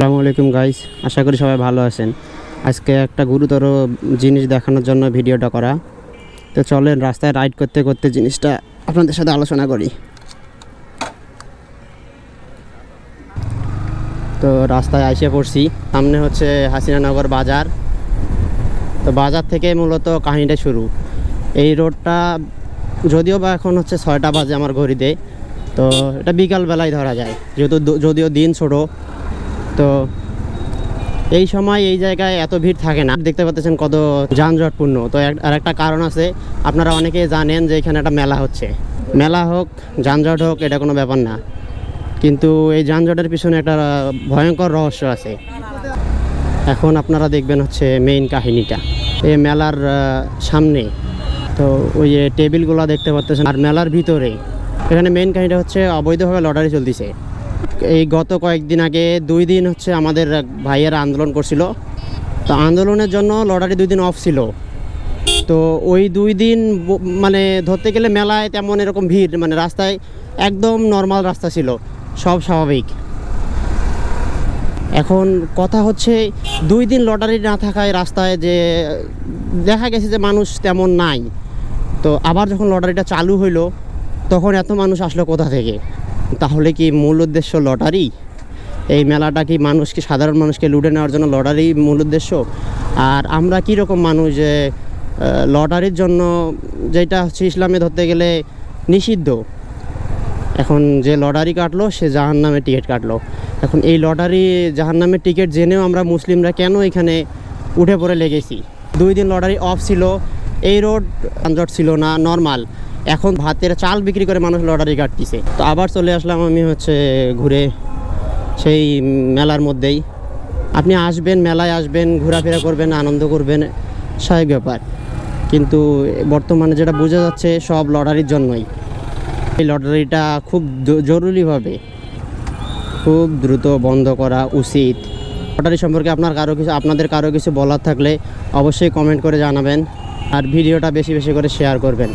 আসসালামু আলাইকুম গাইস আশা করি সবাই ভালো আছেন। আজকে একটা গুরুতর জিনিস দেখানোর জন্য ভিডিওটা করা। তো চলেন রাস্তায় রাইড করতে করতে জিনিসটা আপনাদের সাথে আলোচনা করি। তো রাস্তায় এসে পড়ছি, সামনে হচ্ছে হাসিনানগর বাজার। তো বাজার থেকে মূলত কাহিনীটা শুরু। এই রোডটা যদিও বা এখন হচ্ছে ছয়টা বাজে আমার ঘড়িতে। তো এটা বিকালবেলায় ধরা যায়, যেহেতু যদিও দিন ছোটো তো এই সময় এই জায়গায় এত ভিড় থাকে না। দেখতে পাচ্ছেন কত যানজটপূর্ণ। তো আর একটা কারণ আছে, আপনারা অনেকেই জানেন যে এখানে একটা মেলা হচ্ছে। মেলা হোক, যানজট হোক, এটা কোনো ব্যাপার না। কিন্তু এই যানজটের পিছনে একটা ভয়ঙ্কর রহস্য আছে। এখন আপনারা দেখবেন হচ্ছে মেইন কাহিনীটা। এই মেলার সামনে, তো ওই যে টেবিলগুলো দেখতে পাচ্ছেন। আর মেলার ভিতরে, এখানে মেইন কাহিনীটা হচ্ছে অবৈধভাবে লটারি চলতেছে। এই গত কয়েকদিন আগে দুই দিন হচ্ছে আমাদের ভাইয়েরা আন্দোলন করছিল। তো আন্দোলনের জন্য লটারি দুই দিন অফ ছিল। তো ওই দুই দিন মানে ধরতে গেলে মেলায় তেমন এরকম ভিড় মানে রাস্তায় একদম নর্মাল রাস্তা ছিল। সব স্বাভাবিক। এখন কথা হচ্ছে দুই দিন লটারি না থাকায় রাস্তায় যে দেখা গেছে যে মানুষ তেমন নাই। তো আবার যখন লটারিটা চালু হইল, তখন এত মানুষ আসলো কোথা থেকে? তাহলে কি মূল উদ্দেশ্য লটারি? এই মেলাটা কি মানুষকে, সাধারণ মানুষকে লুটে নেওয়ার জন্য লটারি মূল উদ্দেশ্য? আর আমরা কি রকম মানুষ যে লটারির জন্য যেটা হচ্ছে ইসলামে ধরতে গেলে নিষিদ্ধ। এখন যে লটারি কাটলো, সে জাহান নামে টিকিট কাটলো। এখন এই লটারি জাহান নামের টিকিট জেনেও আমরা মুসলিমরা কেন এখানে উঠে পড়ে লেগেছি? দুই দিন লটারি অফ ছিল, এই রোড যানজট ছিল না নর্মাল এখন ভাতের চাল বিক্রি করে মানুষ লটারি কাটতেছে। তো আবার চলে আসলাম আমি হচ্ছে ঘুরে সেই মেলার মধ্যেই। আপনি আসবেন, মেলায় আসবেন, ঘোরাফেরা করবেন, আনন্দ করবেন, স্বাভাবিক ব্যাপার। কিন্তু বর্তমানে যেটা বোঝা যাচ্ছে সব লটারির জন্যই। এই লটারিটা খুব জরুরিভাবে খুব দ্রুত বন্ধ করা উচিত। লটারি সম্পর্কে আপনার কারও কিছু আপনাদের কারও কিছু বলার থাকলে অবশ্যই কমেন্ট করে জানাবেন। আর ভিডিওটা বেশি বেশি করে শেয়ার করবেন।